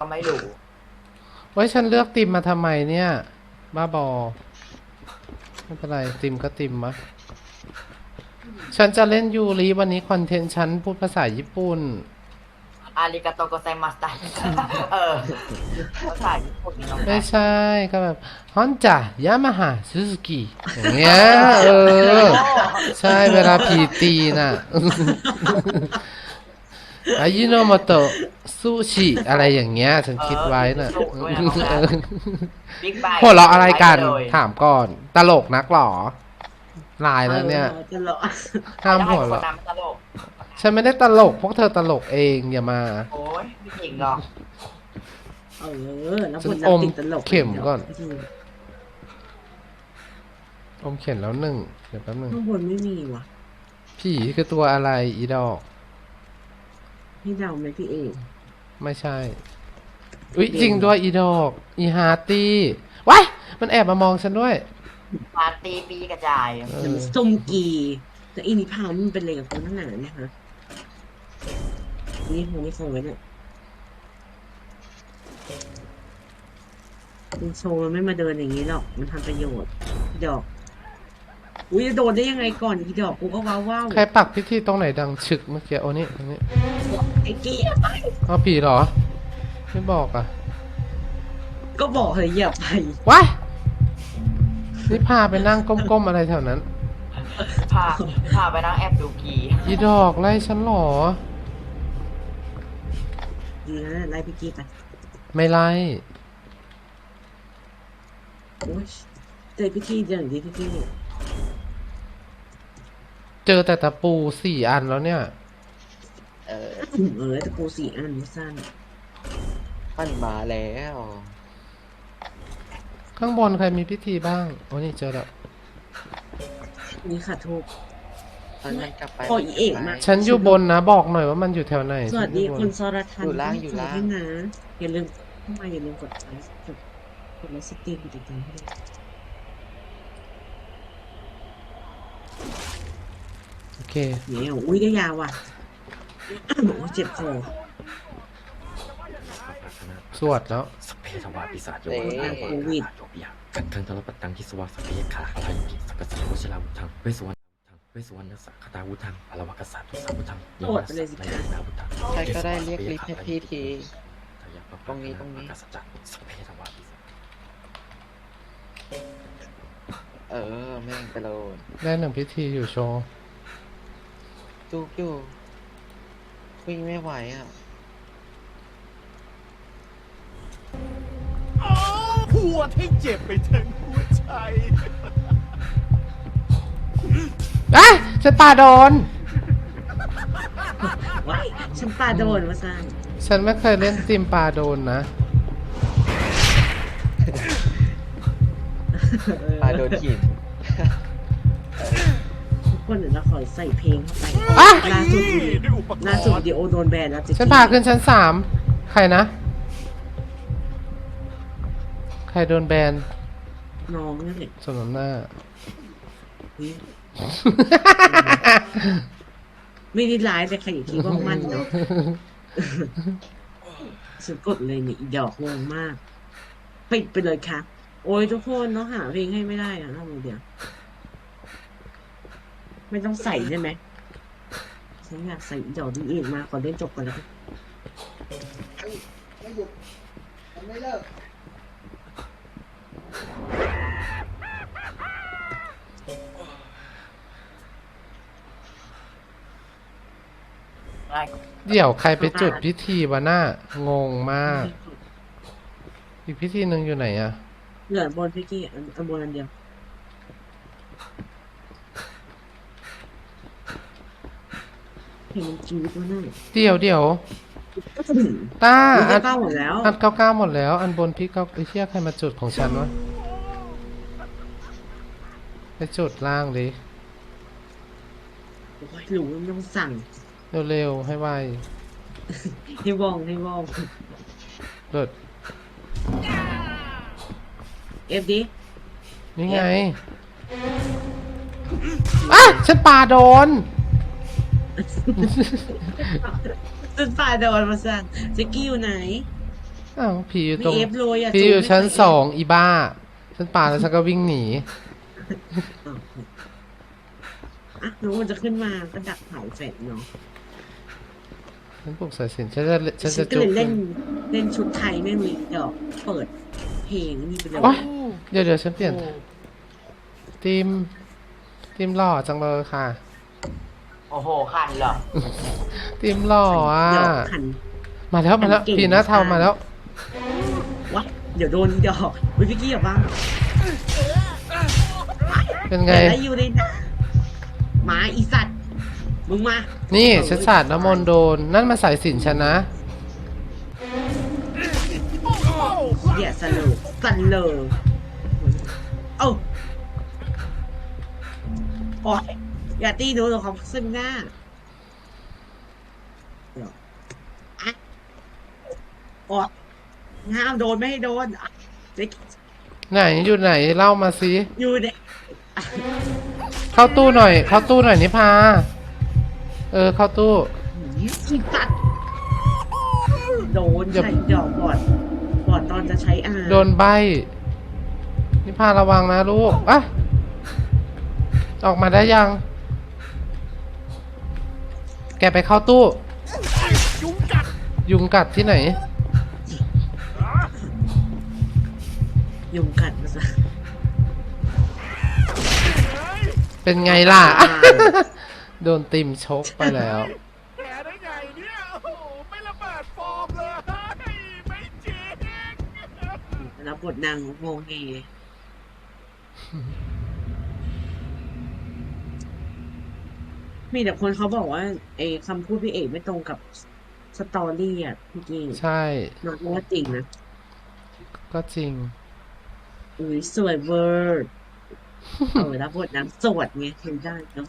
ก็ไม่รู้ไว้ยฉันเลือกติมมาทำไมเนี่ย บ้าบอ ไม่เป็นไรติมก็ติมมะ ฉันจะเล่นยูริวันนี้คอนเทนต์ฉันพูดภาษาญี่ปุ่น อาริกาโตโกไซมัสตาเออภาษาญี่ปุ่นนี่น้องไม่ใช่ก็แบบฮอนจ่ายามาฮ่าซูซูกิอย่างเงี้ยเออ ใช่เวลาผีตีน่ะ อายุโนโมโตะ ซูชิอะไรอย่างเงี้ย ฉันคิดไว้น่ะบิ๊กไบหัวเราะอะไรกันถามก่อน ตลกนักหรอลายแล้วเนี่ยออจะเลาะห้ามหัวเราะเราะน้ำตลกฉันไม่ได้ตลก พวกเธอตลกเองอย่ามาโอ้ยไม่จริงหรอกเออแล้วฉับนทนักอมติดตลกเข็มก่อนอมเขียนแล้วหนึ่งเดี๋ยวแป๊บหนึงข้างบนไม่มีว่ะผีคือตัวอะไรอีดอก พี่เดาไหมพี่เอก ไม่ใช่ อุ๊ยจริงด้วยอีดอก อีฮาร์ตี้ว้ายมันแอบมามองฉันด้วย ปาร์ตี้ปีกระจายเอมันอส้มกีแต่อีนิพามันเป็นอะไรกับคนทั้งหนาเนี่ยฮะนี่คงไม่คงไว้เนี่ยคุณโชว์มันไม่มาเดินอย่างนี้หรอก มันทำประโยชน์พี่ดอก อุ้ยจะโดนได้ยังไงก่อนพี่ดอกกูก็ว้าวว้าวใครปักพิธีตรงไหนดังฉึกเมื่อกี้โอ้นี่ตรงนี้ไอ้กี้เอาผีเหรอ ไม่บอกอะก็บอกเลยอย่าไปว้ายนี่พาไปนั่งก้มๆอะไรแถวนั้น พาพาไปนั่งแอบดูกีอีดอกไล่ฉันเหรอดีนะไล่พี่กี้ไปไม่ไล่โอ้ยเจอพี่กี้อย่างดีพี่กี้ เจอแต่ตะปูสี่อันแล้วเนี่ย เออเออตะปูสี่อันสั้นมันมาแล้ว ข้างบนใครมีพิธีบ้าง โอ้นี่เจอแล้ว นี่ค่ะทุก ตอนนั้นกลับไปโอ้ยเอกมาก ฉันอยู่บนนะบอกหน่อยว่ามันอยู่แถวไหนสวัสดีฉันคุยู่ณบนสรทันอยู่ล่างอยู่ล่างด้วยนะอย่าลืมเข้ามาอย่าลืมกดไลค์กดกดไลค์สตรีมติดตามให้ด้วย โอเคเนี่ยอุ้ยได้ยาวว่ะโอ้ยเจ็บคอสวดแล้วสพเพทวาปิศาจโยเอ๊ะมะโยมะโยปิยะกันทังทรปตังทิสวาสพเพขาทังกิสักกะสังวชิราวุธังเวสวรรณทังเวสวรรณสักคตาวุธังอรวกษัตริย์ทุสาวุธังโยนัสนายนาวุธังใครก็ได้เรียกลิฟต์ให้พี่ทีตรงนี้ตรงนี้กัสจักสพเพทวาปิศาจเออแม่งไปโลนได้หนึ่งพิธีอยู่โชว์ จุกอยู่วิ่งไม่ไหวอะหัวให้เจ็บไปทั้งหัวใจอะฉันปาโดน ว้ายฉันปาโดนมาสร้างฉันไม่เคยเล่นติมปลาโดนนะ ปลาโดนหินทุก คนเดี๋ยวเราขอใส่เพลงเข้าไปอะ ล่าสุดวิดีด้วยอุปกรณ์ล่าสุดวิดีโอโดนแบนแล้วจะฉันพาขึ้นชั้นสามใครนะ ใครโดนแบนน้องนั่นแหละสมน้ำหน้า อุ๊ยไม่ได้ร้ายแต่ใครอย่าคิดว่ามั่นเนาะฉันกดเลยเนี่ยอีดอกงงมากปิดไปเลยค่ะ โอ้ยทุกคนเนาะหาเพลงให้ไม่ได้อะทำไงเดี๋ยว ไม่ต้องใส่ใช่ไหมฉันอยากใส่อีดอกดีอื่นมาขอเล่นจบก่อนแล้วกันได้เดี๋ยวใครไปจุดพิธีวะหน้างงมาก อีกพิธีหนึ่งอยู่ไหนอะเหลือบนพี่กี้อันอันบนอันเดียว เพลงมันจี๊ดมากน่ะเดี๋ยวเดี๋ยวก็จะถึงต้าอุ๊ยอัจะนเก้าหมดแล้วอันเก้าเก้าหมดแล้ว อันบนพี่เก้าไอ้เชี่ยใครมาจุดของฉันวะไปจุดล่างดิโอ้ยหลูมันต้องสั่งเร็วๆให้ไวให้วองให้วองเลิศเอฟดินี่ไงอะฉันปาโดน จนฝ่ายโดนมาสั่งเจ๊กี้อยู่ไหนอ้าวผีอยู่ไม่ตรงเอฟเลยอะผีอยู่จูไม่ชั้นเคเฟสองอีบ้า ฉันปาแล้วฉันก็วิ่งหนีอ้าวอะแล้วมันจะขึ้นมาก็ดักเผาเสร็จเนาะฉันปลุกสายสิญจนฉันจะฉันฉัจะนก็จุเลกยเล่นเล่นชุดไทยแม่งเลยเดี๋ยวเปิดเพลงนี่ไปเลยโอ๊ยเดี๋ยวเดี๋ยวฉันเปลี่ยนทีมทีมหล่อจังเลยค่ะ โอ้โหขันเหรอทีมหล่ออะ เดี๋ยวขัน มาแล้วมาแล้วเก่ง พีหน้าเทาค่ะมาแล้ววะเดี๋ยวโดนดอกวิพี่กี้อย่าบ้างเป็นไงแล้วอยู่ในนะหมาอีสัตว์ มึงมานี่ฉันสาดน้ำมนต์โดน นั่นมาสายสิญจนฉันนะ เดี๋ยวสโลว์สันเลยเอ้าโอ๊ย อย่าตีหนูหรอกเขาซึ่งหน้าอะอ๊ยห้ามโดนไม่ให้โดนอะเด็กไหนอยู่ไหนเล่ามาสิอยู่เด็กเข้าตู้หน่อย เข้าตู้หน่อยนิพา เออ เข้าตู้ อีสัตว์โดนอย่า ใส่ดอกก่อนก่อนตอนจะใช้อาโดนใบ นิพาระวังนะลูกอะออกมาได้ยัง แกไปเข้าตู้ยุงกัดยุงกัดที่ไหน ยุงกัดมาซะเป็นไงล่ะอ่าโดนติมชกไปแล้วแกได้ไงเนี่ยโอ้โหไม่ระเบิดฟอร์มเลยไม่จริงแล้วบทนางโงงเง มีแต่คนเขาบอกว่าไอ้คำพูดพี่เอกไม่ตรงกับสตอรี่อะพี่กี้ใช่น้องว่าจริงนะ ก็จริง อุ้ยสวยเวอร์เออแล้วบทนางสวดไงเห็นได้เนาะ